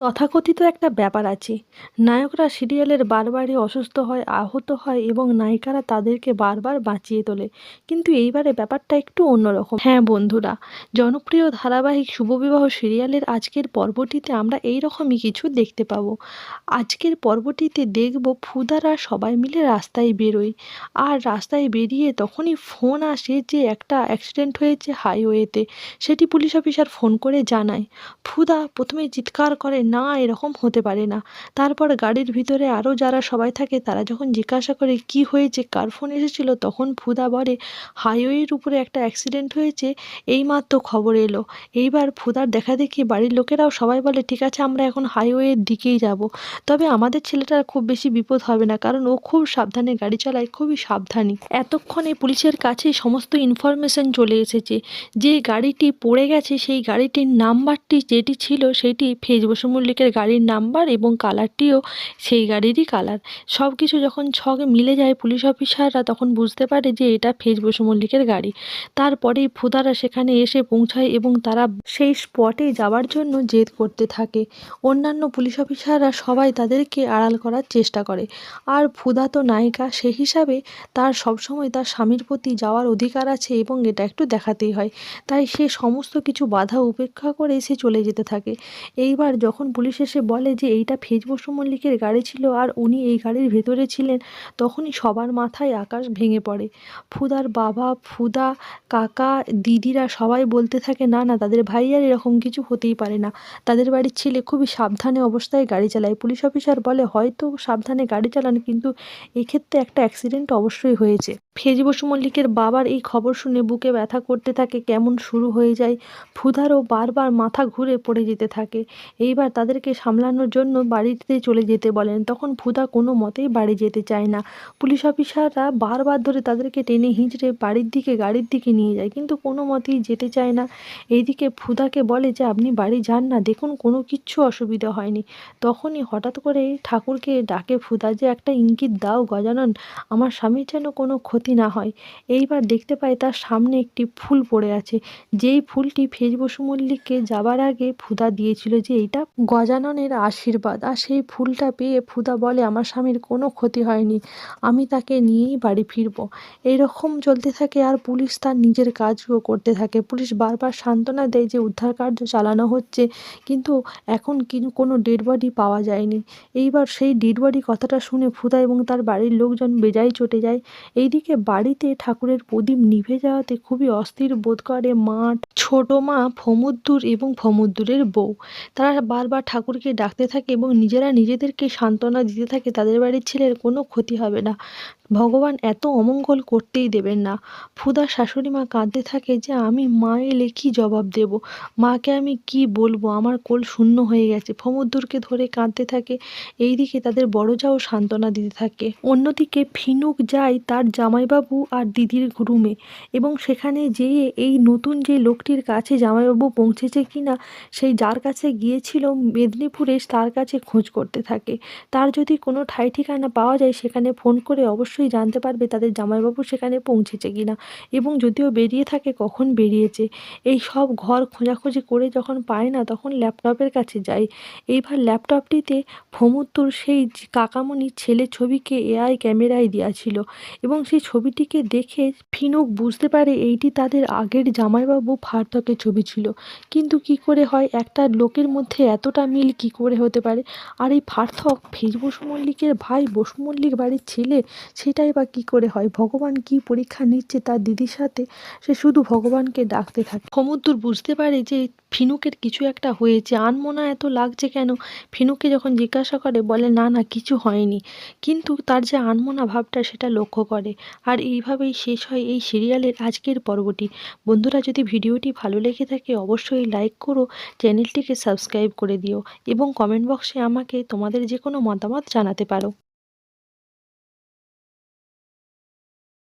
তথাকথিত একটা ব্যাপার আছে। নায়করা সিরিয়ালের বারবারই অসুস্থ হয়, আহত হয় এবং নায়িকারা তাদেরকে বারবার বাঁচিয়ে তোলে। কিন্তু এইবারে ব্যাপারটা একটু অন্যরকম। হ্যাঁ বন্ধুরা, জনপ্রিয় ধারাবাহিক শুভবিবাহ সিরিয়ালের আজকের পর্বটিতে আমরা এই রকমই কিছু দেখতে পাবো। আজকের পর্বটিতে দেখব ফুদারা সবাই মিলে রাস্তায় বেরোয়। আর রাস্তায় বেরিয়ে তখনই ফোন আসে যে একটা অ্যাক্সিডেন্ট হয়েছে হাইওয়েতে। সেটি পুলিশ অফিসার ফোন করে জানায়। ফুদা প্রথমে চিৎকার করে না এরকম হতে পারে না। তারপর গাড়ির ভিতরে আরও যারা সবাই থাকে, তারা যখন জিজ্ঞাসা করে কি হয়েছে, কার ফোন এসেছিল, তখন ফুদা বলে হাইওয়ের উপরে একটা অ্যাক্সিডেন্ট হয়েছে, এইমাত্র খবর এলো। এইবার ফুদার দেখা দেখি বাড়ির লোকেরাও সবাই বলে, ঠিক আছে, আমরা এখন হাইওয়ের দিকেই যাব। তবে আমাদের ছেলেটার খুব বেশি বিপদ হবে না, কারণ ও খুব সাবধানে গাড়ি চালায়, খুবই সাবধানী। এতক্ষণে পুলিশের কাছে সমস্ত ইনফরমেশন চলে এসেছে। যে গাড়িটি পড়ে গেছে, সেই গাড়িটির নাম্বারটি যেটি ছিল, সেটি ফেজ বসু মল্লিকের গাড়ির নাম্বার এবং কালারটিও সেই গাড়িরই কালার। সব কিছু যখন ছক মিলে যায় পুলিশ অফিসাররা তখন বুঝতে পারে যে এটা ফেজ বসু মল্লিকের গাড়ি। তারপরেই ফুদারা সেখানে এসে পৌঁছায় এবং তারা সেই স্পটে যাওয়ার জন্য জেদ করতে থাকে। অন্যান্য পুলিশ অফিসাররা সবাই তাদেরকে আড়াল করার চেষ্টা করে। আর ফুদা তো নায়িকা, সে হিসাবে তার সবসময় তার স্বামীর প্রতি যাওয়ার অধিকার আছে এবং এটা একটু দেখাতেই হয়। তাই সে সমস্ত কিছু বাধা উপেক্ষা করে সে চলে যেতে থাকে। এইবার যখন পুলিশ এসে বলে যে, এইটা ফেজ বসু মল্লিকের গাড়ি ছিল আর উনি এই গাড়ির ভেতরে ছিলেন। তখনই সবার মাথায় আকাশ ভেঙে পড়ে। ফুদার বাবা, ফুদা, কাকা, দিদিরা সবাই বলতে থাকে, না না, তাদের ভাই আর এরকম কিছু হতেই পারে না। তাদের বাড়ির ছেলে খুবই সাবধানে অবস্থায় গাড়ি চালায়। পুলিশ অফিসার বলে, হয়তো সাবধানে গাড়ি চালান, কিন্তু এক্ষেত্রে একটা অ্যাক্সিডেন্ট অবশ্যই হয়েছে। ফেজি বসু মল্লিকের বাবার এই খবর শুনে বুকে ব্যথা করতে থাকে, কেমন শুরু হয়ে যায়। ফুদারও বারবার মাথা ঘুরে পড়ে যেতে থাকে। এইবার তাদেরকে সামলানোর জন্য বাড়িতে চলে যেতে বলেন। তখন ফুদা কোনো মতেই বাড়ি যেতে চায় না। পুলিশ অফিসাররা বারবার ধরে তাদেরকে টেনে হিঁচড়ে বাড়ির দিকে, গাড়ির দিকে নিয়ে যায়, কিন্তু কোনো মতেই যেতে চায় না। এইদিকে ফুদাকে বলে যে, আপনি বাড়ি যান না, দেখুন কোনো কিচ্ছু অসুবিধা হয়নি। তখনই হঠাৎ করে ঠাকুরকে ডাকে ফুদা যে, একটা ইঙ্গিত দাও গজানন, আমার স্বামীর যেন কোনো ক্ষতি না হয়। এইবার দেখতে পাই তার সামনে একটি ফুল পড়ে আছে। যেই ফুলটি ফেজ বসু মল্লিককে যাবার আগে ফুদা দিয়েছিল যে, এইটা গজাননের আশীর্বাদ। আর সেই ফুলটা পেয়ে ফুদা বলে, আমার স্বামীর কোনো ক্ষতি হয়নি, আমি তাকে নিয়েই বাড়ি ফিরবো। এইরকম চলতে থাকে আর পুলিশ তার নিজের কাজও করতে থাকে। পুলিশ বারবার সান্ত্বনা দেয় যে উদ্ধার কার্য চালানো হচ্ছে, কিন্তু এখন কিন্তু কোনো ডেড বডি পাওয়া যায়নি। এইবার সেই ডেড বডি কথাটা শুনে ফুদা এবং তার বাড়ির লোকজন বেজায় চটে যায়। এইদিকে বাড়িতে ঠাকুরের প্রদীপ নিভে যাওয়াতে খুবই অস্থির বোধ করে মা ছোটো মা, ফমুদ্দুর এবং ফমুদ্দুরের বউ। তারা বারবার ঠাকুরকে ডাকতে থাকে এবং নিজেরা নিজেদেরকে সান্ত্বনা দিতে থাকে, তাদের বাড়ির ছেলের কোনো ক্ষতি হবে না। ভগবান এত অমঙ্গল করতেই দেবেন না। ফুদা শাশুড়ি মা কাঁদতে থাকে যে আমি মা এলে কী জবাব দেব? মাকে আমি কি বলব? আমার কোল শূন্য হয়ে গেছে। ফমুদ্দুরকে ধরে কাঁদতে থাকে। এই দিকে তাদের বড় যাও সান্ত্বনা দিতে থাকে। অন্যদিকে ফিনুক যায় তার জামাইবাবু আর দিদির রুমে এবং সেখানে যেয়ে এই নতুন যে লোকটির কাছে জামাইবাবু পৌঁছেছে কি না সেই যার কাছে গিয়েছিল মেদিনীপুরে, তার কাছে খোঁজ করতে থাকে। তার যদি কোনো ঠাই ঠিকানা পাওয়া যায়, সেখানে ফোন করে অবশ্যই জানতে পারবে তাদের জামাইবাবু সেখানে পৌঁছেছে কি না এবং যদিও বেরিয়ে থাকে কখন বেরিয়েছে। এই সব ঘর খোঁজাখুঁজি করে যখন পায় না তখন ল্যাপটপের কাছে যায়। এইবার ল্যাপটপটিতে ফমুদ্দুর সেই কাকামণির ছেলে ছবিকে এআই ক্যামেরায় ছিল এবং সেই ছবিটিকে দেখে ফিনুক বুঝতে পারে এইটি তাদের আগের জামাইবাবু ফারতকের ছবি ছিল। কিন্তু কি করে হয়? একটা লোকের মধ্যে এতটা মিল কি করে হতে পারে? আর এই ফার্থক ফেজ বসু মল্লিকের ভাই বসু মল্লিক বাড়ির ছেলে সেটাই বা কী করে হয়? ভগবান কি পরীক্ষা নিচ্ছে তার দিদির সাথে? সে শুধু ভগবানকে ডাকতে থাকে। সমুদ্র বুঝতে পারে যে ফিনুকের কিছু একটা হয়েছে। আনমনা এত লাগছে কেন? ফিনুকে যখন জিজ্ঞাসা করে, বলে, না না, কিছু হয়নি। কিন্তু তার যে আনমনা ভাবটা, সেটা লক্ষ্য করে। আর এইভাবেই শেষ হয় এই সিরিয়ালের আজকের পর্বটি। বন্ধুরা, যদি ভিডিওটি ভালো লেগে থাকে, অবশ্যই লাইক করো, চ্যানেলটিকে সাবস্ক্রাইব করে দিও এবং কমেন্ট বক্সে আমাকে তোমাদের যে কোনো মতামত জানাতে পারো।